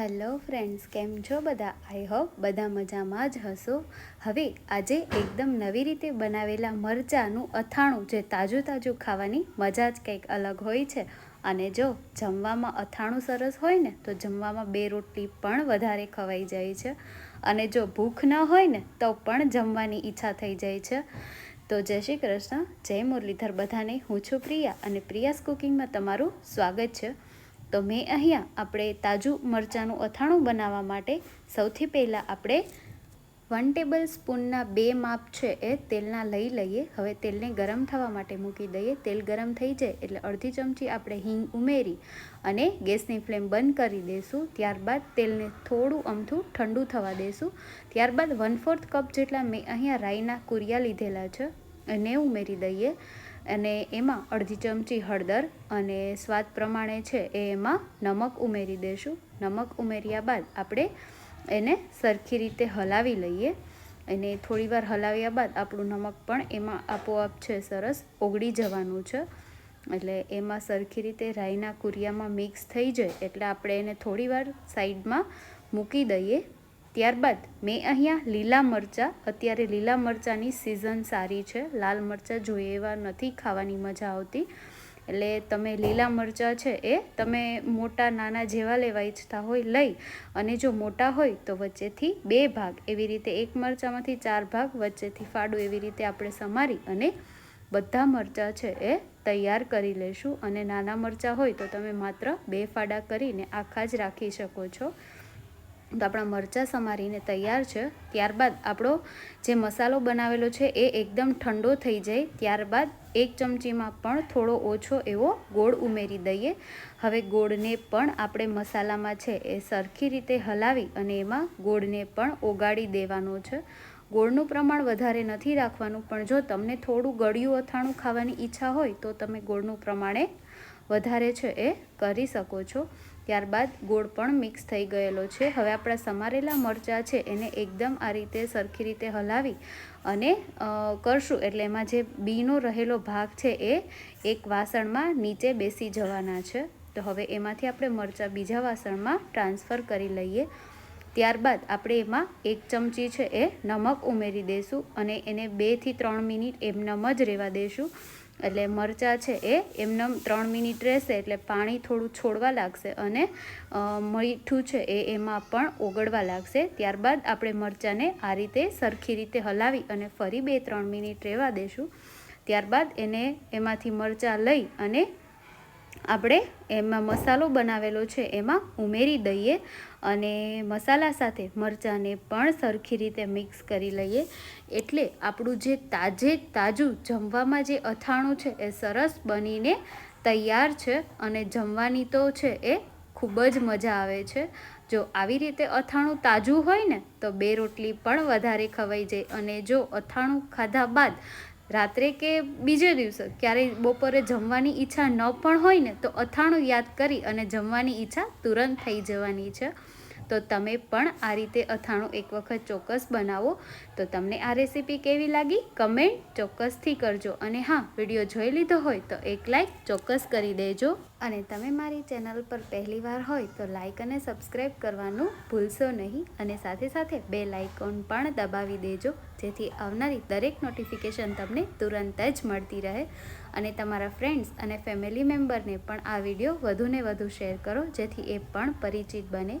Hello friends, કેમ છો બધા? આઈ હોપ બધા મજામાં જ હશો. હવે આજે એકદમ નવી રીતે બનાવેલા મરચાંનું અથાણું જે તાજું તાજું ખાવાની મજા જ કંઈક અલગ હોય છે. અને જો જમવામાં અથાણું સરસ હોય ને, તો જમવામાં બે રોટલી પણ વધારે ખવાઈ જાય છે. અને જો ભૂખ ન હોય ને, તો પણ જમવાની ઈચ્છા થઈ જાય છે. તો જય શ્રી કૃષ્ણ, જય મુરલીધર બધાને. હું છું પ્રિયા અને પ્રિયાસ કુકિંગમાં તમારું સ્વાગત છે. તો મેં અહીંયા આપણે તાજું મરચાંનું અથાણું બનાવવા માટે સૌથી પહેલાં આપણે વન ટેબલ સ્પૂનના બે માપ છે એ તેલના લઈ લઈએ. હવે તેલને ગરમ થવા માટે મૂકી દઈએ. તેલ ગરમ થઈ જાય એટલે અડધી ચમચી આપણે હિંગ ઉમેરી અને ગેસની ફ્લેમ બંધ કરી દઈશું ત્યારબાદ તેલને થોડું અમથું ઠંડુ થવા દઈશું ત્યારબાદ વન ફોર્થ કપ જેટલા મેં અહીંયા રાઈના કુરિયા લીધેલા છે એને ઉમેરી દઈએ. અને એમાં અડધી ચમચી હળદર અને સ્વાદ પ્રમાણે છે એ એમાં નમક ઉમેરી દઈશું નમક ઉમેર્યા બાદ આપણે એને સરખી રીતે હલાવી લઈએ. અને થોડીવાર હલાવ્યા બાદ આપણું નમક પણ એમાં આપોઆપ છે સરસ ઓગળી જવાનું છે. એટલે એમાં સરખી રીતે રાઈના કુરિયામાં મિક્સ થઈ જાય એટલે આપણે એને થોડીવાર સાઈડમાં મૂકી દઈએ. ત્યારબાદ મેં અહીંયા લીલા મરચાં, અત્યારે લીલા મરચાંની સિઝન સારી છે. લાલ મરચાં જોઈએ એવા નથી ખાવાની મજા આવતી. એટલે તમે લીલા મરચાં છે એ તમે મોટા નાના જેવા લેવા ઈચ્છતા હોય લઈ અને જો મોટા હોય તો વચ્ચેથી બે ભાગ. એવી રીતે એક મરચાંમાંથી ચાર ભાગ, વચ્ચેથી ફાડો એવી રીતે આપણે સમારી અને બધા મરચાં છે એ તૈયાર કરી લેશું. અને નાના મરચાં હોય તો તમે માત્ર બે ફાડા કરીને આખા જ રાખી શકો છો. તો આપણા મરચાં સમારીને તૈયાર છે. ત્યારબાદ આપણો જે મસાલો બનાવેલો છે એ એકદમ ઠંડો થઈ જાય. ત્યારબાદ એક ચમચીમાં પણ થોડો ઓછો એવો ગોળ ઉમેરી દઈએ. હવે ગોળને પણ આપણે મસાલામાં છે એ સરખી રીતે હલાવી અને એમાં ગોળને પણ ઓગાળી દેવાનો છે. ગોળનું પ્રમાણ વધારે નથી રાખવાનું, પણ જો તમને થોડું ગળ્યું અથાણું ખાવાની ઈચ્છા હોય તો તમે ગોળનું પ્રમાણે વધારે છે એ કરી શકો છો. ત્યારબાદ ગોળ પણ મિક્સ થઈ ગયેલો છે. હવે આપણા સમારેલા મરચાં છે એને એકદમ આ રીતે સરખી રીતે હલાવી અને કરશું. એટલે એમાં જે બીનો રહેલો ભાગ છે એ એક વાસણમાં નીચે બેસી જવાના છે. તો હવે એમાંથી આપણે મરચાં બીજા વાસણમાં ટ્રાન્સફર કરી લઈએ. ત્યારબાદ આપણે એમાં એક ચમચી છે એ નમક ઉમેરી દઈશું અને એને બેથી ત્રણ મિનિટ એમનમ જ રહેવા દઈશું એટલે મરચાં છે એ, એમને ત્રણ મિનિટ રહેશે એટલે પાણી થોડું છોડવા લાગશે અને મીઠું છે એ એમાં પણ ઓગળવા લાગશે. ત્યારબાદ આપણે મરચાંને આ રીતે સરખી રીતે હલાવી અને ફરી બે ત્રણ મિનિટ રહેવા દેશું. ત્યારબાદ એને એમાંથી મરચાં લઈ અને આપણે એમાં મસાલો બનાવેલો છે એમાં ઉમેરી દઈએ. અને મસાલા સાથે મરચાંને પણ સરખી રીતે મિક્સ કરી લઈએ. એટલે આપણું જે તાજે તાજું જમવામાં જે અથાણું છે એ સરસ બનીને તૈયાર છે અને જમવાની તો છે એ ખૂબ જ મજા આવે છે. જો આવી રીતે અથાણું તાજું હોય ને તો બે રોટલી પણ વધારે ખવાઈ જાય અને જો અથાણું ખાધા બાદ રાત્રે કે બીજે દિવસે ક્યારેય બપોરે જમવાની ઈચ્છા ન પણ હોય ને તો અથાણું યાદ કરી અને જમવાની ઈચ્છા તુરંત થઈ જવાની છે. તો તમે પણ આ રીતે અથાણું એક વખત ચોક્કસ બનાવો. તો તમને આ રેસીપી કેવી લાગી? કમેન્ટ ચોક્કસથી કરજો. અને હા, વીડિયો જોઈ લીધો હોય તો એક લાઈક ચોક્કસ કરી દેજો. અને તમે મારી ચેનલ પર પહેલીવાર હોય તો લાઈક અને સબસ્ક્રાઈબ કરવાનું ભૂલશો નહીં. અને સાથે સાથે બે લાઇકોન પણ દબાવી દેજો, જેથી આવનારી દરેક નોટિફિકેશન તમને તુરંત જ મળતી રહે. અને તમારા ફ્રેન્ડ્સ અને ફેમિલી મેમ્બરને પણ આ વીડિયો વધુને વધુ શેર કરો, જેથી એ પણ પરિચિત બને.